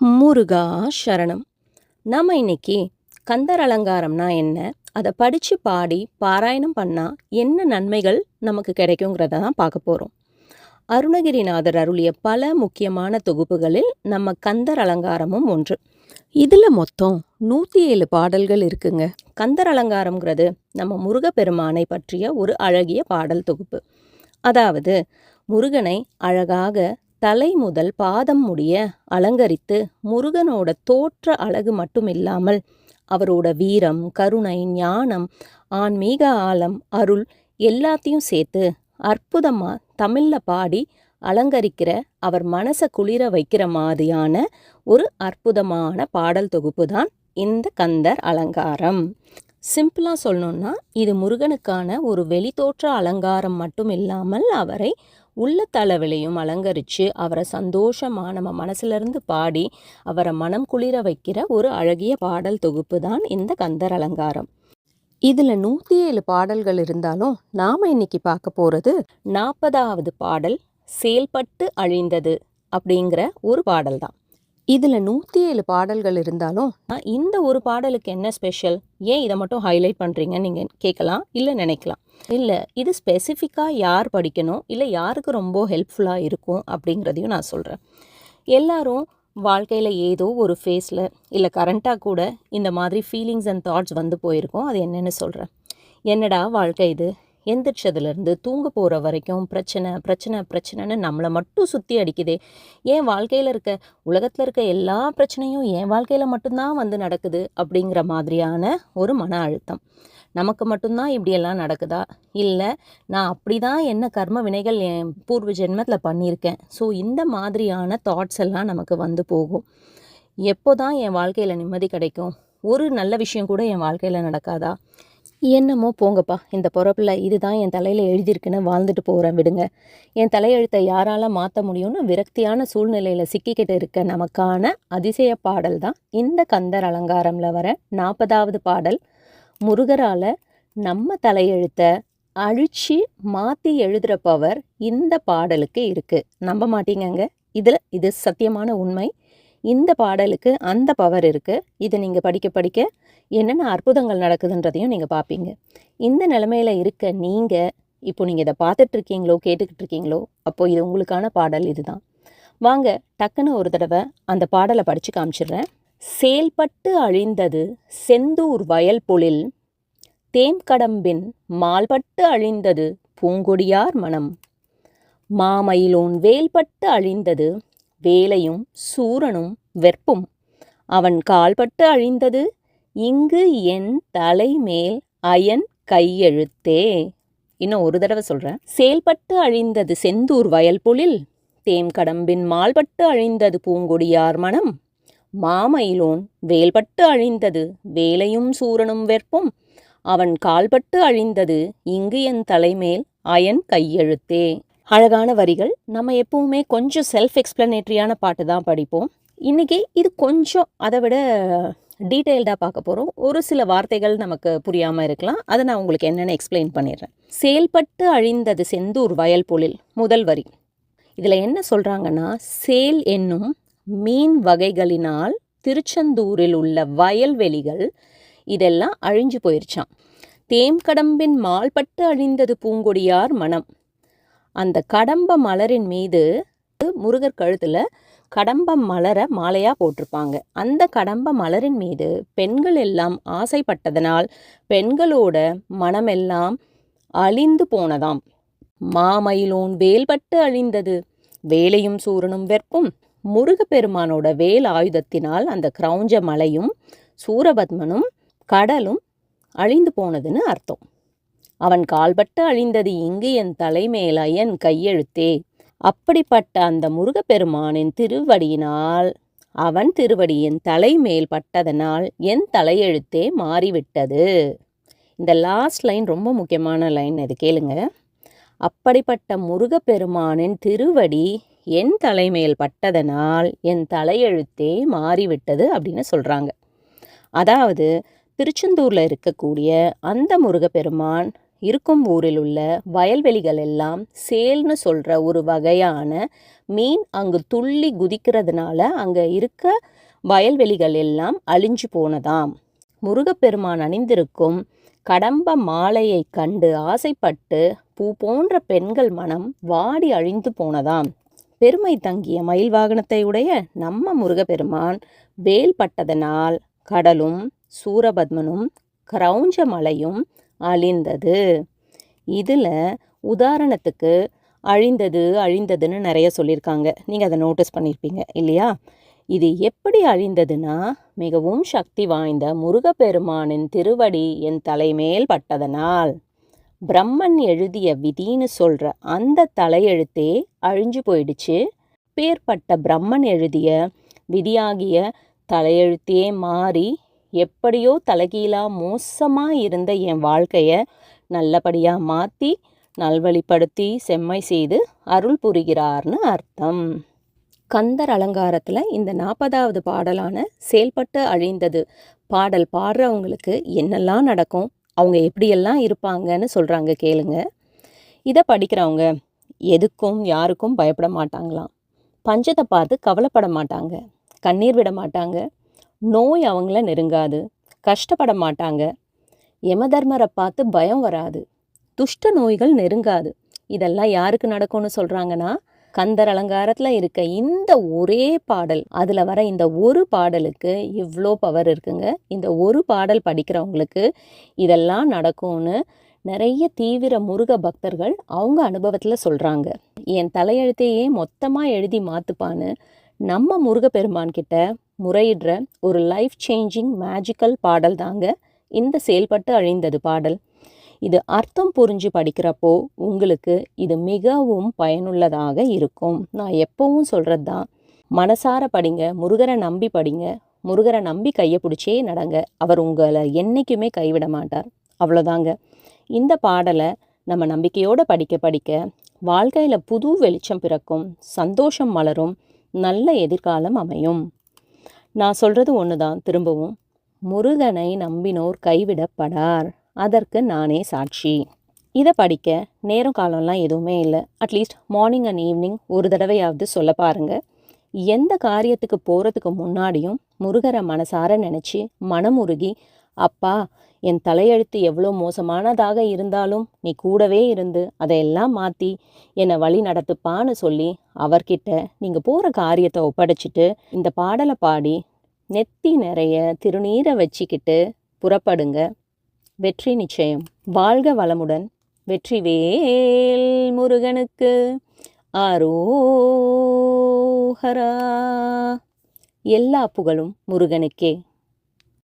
முருகா சரணம். நம்ம இன்னைக்கு கந்தர் அலங்காரம்னா என்ன? அதை படித்து பாடி பாராயணம் பண்ணால் என்ன நன்மைகள் நமக்கு கிடைக்குங்கிறத தான் பார்க்க போகிறோம் அருணகிரிநாதர் அருளிய பல முக்கியமான தொகுப்புகளில் நம்ம கந்தர் அலங்காரமும் ஒன்று. இதில் மொத்தம் நூற்றி ஏழு பாடல்கள் இருக்குங்க. கந்தர் அலங்காரம்ங்கிறது நம்ம முருகப்பெருமானை பற்றிய ஒரு அழகிய பாடல் தொகுப்பு. அதாவது முருகனை அழகாக தலை முதல் பாதம் முடிய அலங்கரித்து முருகனோட தோற்ற அழகு மட்டும் இல்லாமல் அவரோட வீரம் கருணை ஞானம் ஆன்மீக ஆழம் அருள் எல்லாத்தையும் சேர்த்து அற்புதமாக தமிழில் பாடி அலங்கரிக்கிற அவர் மனசை குளிர வைக்கிற மாதிரியான ஒரு அற்புதமான பாடல் தொகுப்பு தான் இந்த கந்தர் அலங்காரம். சிம்பிளாக சொல்லணும்னா இது முருகனுக்கான ஒரு வெளித்தோற்ற அலங்காரம் மட்டும் இல்லாமல் அவரை உள்ளத்தளவிலையும் அலங்கரித்து அவரை சந்தோஷமாக நம்ம மனசுலேருந்து பாடி அவரை மனம் குளிர வைக்கிற ஒரு அழகிய பாடல் தொகுப்பு தான் இந்த கந்தர் அலங்காரம். இதில் நூற்றி ஏழு பாடல்கள் இருந்தாலும் நாம் இன்னைக்கு பார்க்க போகிறது நாற்பதாவது பாடல் செயல்பட்டு அழிந்தது அப்படிங்கிற ஒரு பாடல் தான். இதில் நூற்றி ஏழு பாடல்கள் இருந்தாலும் இந்த ஒரு பாடலுக்கு என்ன ஸ்பெஷல் ஏன் இதை மட்டும் ஹைலைட் பண்ணுறீங்கன்னு நீங்கள் கேட்கலாம் இல்லை நினைக்கலாம். இல்லை இது ஸ்பெசிஃபிக்காக யார் படிக்கணும்? இல்லை யாருக்கு ரொம்ப ஹெல்ப்ஃபுல்லாக இருக்கும்? அப்படிங்கிறதையும் நான் சொல்கிறேன் எல்லாரும் வாழ்க்கையில் ஏதோ ஒரு ஃபேஸில் இல்லை கரண்ட்டாக கூட இந்த மாதிரி ஃபீலிங்ஸ் அண்ட் தாட்ஸ் வந்து போயிருக்கோம். அது என்னென்னு சொல்கிறேன் என்னடா வாழ்க்கை இது? எந்திரிச்சதுலேருந்து தூங்க போகிற வரைக்கும் பிரச்சனை பிரச்சனை பிரச்சனைன்னு நம்மளை மட்டும் சுற்றி அடிக்குதே. ஏன் வாழ்க்கையில் இருக்க உலகத்தில் இருக்க எல்லா பிரச்சனையும் என் வாழ்க்கையில் மட்டும்தான் வந்து நடக்குது அப்படிங்கிற மாதிரியான ஒரு மன அழுத்தம். நமக்கு மட்டும்தான் இப்படியெல்லாம் நடக்குதா? இல்லை நான் அப்படி தான் என்ன கர்ம வினைகள் என் பூர்வ ஜென்மத்தில் பண்ணியிருக்கேன். ஸோ இந்த மாதிரியான தாட்ஸ் எல்லாம் நமக்கு வந்து போகும். எப்போ தான் என் வாழ்க்கையில் நிம்மதி கிடைக்கும்? ஒரு நல்ல விஷயம் கூட என் வாழ்க்கையில் நடக்காதா? என்னமோ போங்கப்பா இந்த பிறப்பில் இதுதான் என் தலையில் எழுதியிருக்குன்னு வாழ்ந்துட்டு போகிறேன் விடுங்க. என் தலையெழுத்தை யாரால மாற்ற முடியும்னு விரக்தியான சூழ்நிலையில் சிக்கிக்கிட்டு இருக்க நமக்கான அதிசய பாடல் தான் இந்த கந்தர் அலங்காரம்ல வர நாற்பதாவது பாடல். முருகரால் நம்ம தலையெழுத்தை அழிச்சு மாற்றி எழுதுகிற பவர் இந்த பாடலுக்கு இருக்குது நம்ப மாட்டீங்கங்க. இதில் இது சத்தியமான உண்மை. இந்த பாடலுக்கு அந்த பவர் இருக்குது இதை நீங்கள் படிக்க படிக்க என்னென்ன அற்புதங்கள் நடக்குதுன்றதையும் நீங்கள் பார்ப்பீங்க இந்த நிலமையில இருக்க நீங்கள் இப்போ நீங்கள் இதை பார்த்துட்ருக்கீங்களோ கேட்டுக்கிட்டு இருக்கீங்களோ அப்போது இது உங்களுக்கான பாடல் இதுதான். வாங்க டக்குன்னு ஒரு தடவை அந்த பாடலை படித்து காமிச்சிடுறேன். செயல்பட்டு அழிந்தது செந்தூர் வயல் பொழில் தேம்கடம்பின் மால்பட்டு அழிந்தது பூங்கொடியார் மனம். மாமயிலோன் வேல்பட்டு அழிந்தது வேலையும் சூரனும் வெற்பும். அவன் கால்பட்டு அழிந்தது இங்கு என் தலைமேல் அயன் கையெழுத்தே. இன்னும் ஒரு தடவை சொல்கிறேன் செயல்பட்டு அழிந்தது செந்தூர் வயல்புலில் தேம்கடம்பின் மால்பட்டு அழிந்தது பூங்கொடியார் மனம். மாமயிலோன் வேல்பட்டு அழிந்தது வேலையும் சூரனும் வெற்பும். அவன் கால்பட்டு அழிந்தது இங்கு என் தலைமேல் அயன் கையெழுத்தே. அழகான வரிகள். நம்ம எப்பவுமே கொஞ்சம் செல்ஃப் எக்ஸ்பிளனேட்ரியான பாட்டு தான் படிப்போம். இன்றைக்கி இது கொஞ்சம் அதை விட டீட்டெயில்டாக பார்க்க போகிறோம் ஒரு சில வார்த்தைகள் நமக்கு புரியாமல் இருக்கலாம். அதை நான் உங்களுக்கு என்னென்னு எக்ஸ்பிளைன் பண்ணிடுறேன். செயல்பட்டு அழிந்தது செந்தூர் வயல் பொழில் முதல் வரி. இதில் என்ன சொல்கிறாங்கன்னா சேல் என்னும் மீன் வகைகளினால் திருச்செந்தூரில் உள்ள வயல்வெளிகள் இதெல்லாம் அழிஞ்சு போயிருச்சான் தேம்கடம்பின் மால்பட்டு அழிந்தது பூங்கொடியார் மனம். அந்த கடம்ப மலரின் மீது முருகர் கழுத்தில் கடம்ப மலரை மாலையாக போட்டிருப்பாங்க. அந்த கடம்ப மலரின் மீது பெண்கள் எல்லாம் ஆசைப்பட்டதனால் பெண்களோட மனமெல்லாம் அழிந்து போனதாம். மாமயிலோன் வேல்பட்டு அழிந்தது. வேலையும் சூரனும் வெற்பும். முருகப்பெருமானோட வேல் ஆயுதத்தினால் அந்த கிரௌஞ்ச மலையும் சூரபத்மனும் கடலும் அழிந்து போனதுன்னு அர்த்தம். அவன் கால்பட்டு அழிந்தது இங்கு என் தலைமேல என் கையெழுத்தே. அப்படிப்பட்ட அந்த முருகப்பெருமானின் திருவடியினால் அவன் திருவடி என் தலைமேல் பட்டதனால் என் தலையெழுத்தே மாறிவிட்டது. இந்த லாஸ்ட் லைன் ரொம்ப முக்கியமான லைன் இது கேளுங்க. அப்படிப்பட்ட முருகப்பெருமானின் திருவடி என் தலைமேல் பட்டதனால் என் தலையெழுத்தே மாறிவிட்டது அப்படின்னு சொல்கிறாங்க அதாவது திருச்செந்தூரில் இருக்கக்கூடிய அந்த முருகப்பெருமான் இருக்கும் ஊரில் உள்ள வயல்வெளிகள் எல்லாம் சேல்னு சொல்கிற ஒரு வகையான மீன் அங்கு துள்ளி குதிக்கிறதுனால அங்கே இருக்க வயல்வெளிகள் எல்லாம் அழிஞ்சு போனதாம். முருகப்பெருமான் அணிந்திருக்கும் கடம்ப மாலையை கண்டு ஆசைப்பட்டு பூ போன்ற பெண்கள் மனம் வாடி அழிந்து போனதாம். பெருமை தங்கிய மயில் வாகனத்தை உடைய நம்ம முருகப்பெருமான் வேல் பட்டதனால் கடலும் சூரபத்மனும் கிரௌஞ்ச மலையும் அழிந்தது. இதில் உதாரணத்துக்கு அழிந்தது அழிந்ததுன்னு நிறைய சொல்லியிருக்காங்க. நீங்கள் அதை நோட்டீஸ் பண்ணியிருப்பீங்க இல்லையா? இது எப்படி அழிந்ததுன்னா மிகவும் சக்தி வாய்ந்த முருகப்பெருமானின் திருவடி என் தலைமேல் பட்டதனால். பிரம்மன் எழுதிய விதின்னு சொல்கிற அந்த தலையெழுத்தே அழிஞ்சு போயிடுச்சு. பேர்பட்ட பிரம்மன் எழுதிய விதியாகிய தலையெழுத்தே மாறி எப்படியோ தலைகீழா மோசமாக இருந்த என் வாழ்க்கையை நல்லபடியாக மாற்றி நல்வழிப்படுத்தி செம்மை செய்து அருள் புரிகிறார்னு அர்த்தம். கந்தர் அலங்காரத்தில் இந்த நாற்பதாவது பாடலான செயல்பட்டு அழிந்தது பாடல் பாடுறவங்களுக்கு என்னெல்லாம் நடக்கும் அவங்க எப்படியெல்லாம் இருப்பாங்கன்னு சொல்கிறாங்க கேளுங்க. இதை படிக்கிறவங்க எதுக்கும் யாருக்கும் பயப்பட மாட்டாங்களாம். பஞ்சத்தை பார்த்து கவலைப்பட மாட்டாங்க. கண்ணீர் விட மாட்டாங்க. நோய் அவங்கள நெருங்காது. கஷ்டப்பட மாட்டாங்க. யமதர்மரை பார்த்து பயம் வராது. துஷ்ட நோய்கள் நெருங்காது. இதெல்லாம் யாருக்கு நடக்கும்னு சொல்கிறாங்கன்னா கந்தர் அலங்காரத்தில் இருக்க இந்த ஒரே பாடல் அதில் வர இந்த ஒரு பாடலுக்கு இவ்வளோ பவர் இருக்குங்க. இந்த ஒரு பாடல் படிக்கிறவங்களுக்கு இதெல்லாம் நடக்கும்னு நிறைய தீவிர முருக பக்தர்கள் அவங்க அனுபவத்தில் சொல்கிறாங்க என் தலையெழுத்தையே மொத்தமாக எழுதி மாற்றுப்பான்னு நம்ம முருகப்பெருமான் கிட்ட முறையிடுற ஒரு லைஃப் சேஞ்சிங் மேஜிக்கல் பாடல் தாங்க இந்த செயல்பட்டு அழிந்தது பாடல். இது அர்த்தம் புரிஞ்சு படிக்கிறப்போ உங்களுக்கு இது மிகவும் பயனுள்ளதாக இருக்கும். நான் எப்பவும் சொல்கிறது தான். மனசார படிங்க முருகரை நம்பி படிங்க முருகரை நம்பி கையை பிடிச்சே நடங்க. அவர் உங்களை என்றைக்குமே கைவிட மாட்டார். அவ்வளோதாங்க இந்த பாடலை நம்ம நம்பிக்கையோடு படிக்க படிக்க வாழ்க்கையில் புது வெளிச்சம் பிறக்கும் சந்தோஷம் மலரும் நல்ல எதிர்காலம் அமையும். நான் சொல்கிறது ஒன்று தான் திரும்பவும். முருகனை நம்பினோர் கைவிடப்படார் அதற்கு நானே சாட்சி. இதை படிக்க நேரம் காலம்லாம் எதுவுமே இல்லை. அட்லீஸ்ட் மார்னிங் அண்ட் ஈவினிங் ஒரு தடவையாவது சொல்ல பாருங்கள் எந்த காரியத்துக்கு போகிறதுக்கு முன்னாடியும் முருகரை மனசார நினச்சி மனமுருகி அப்பா என் தலையெழுத்து எவ்வளோ மோசமானதாக இருந்தாலும் நீ கூடவே இருந்து அதையெல்லாம் மாற்றி என்னை வழி நடத்துப்பான்னு சொல்லி அவர்கிட்ட நீங்கள் போகிற காரியத்தை ஒப்படைச்சிட்டு இந்த பாடலை பாடி நெத்தி நிறைய திருநீரை வச்சுக்கிட்டு புறப்படுங்க. வெற்றி நிச்சயம். வாழ்க வளமுடன். வெற்றிவேல் முருகனுக்கு. ஆரோஹரா எல்லா புகழும் முருகனுக்கே.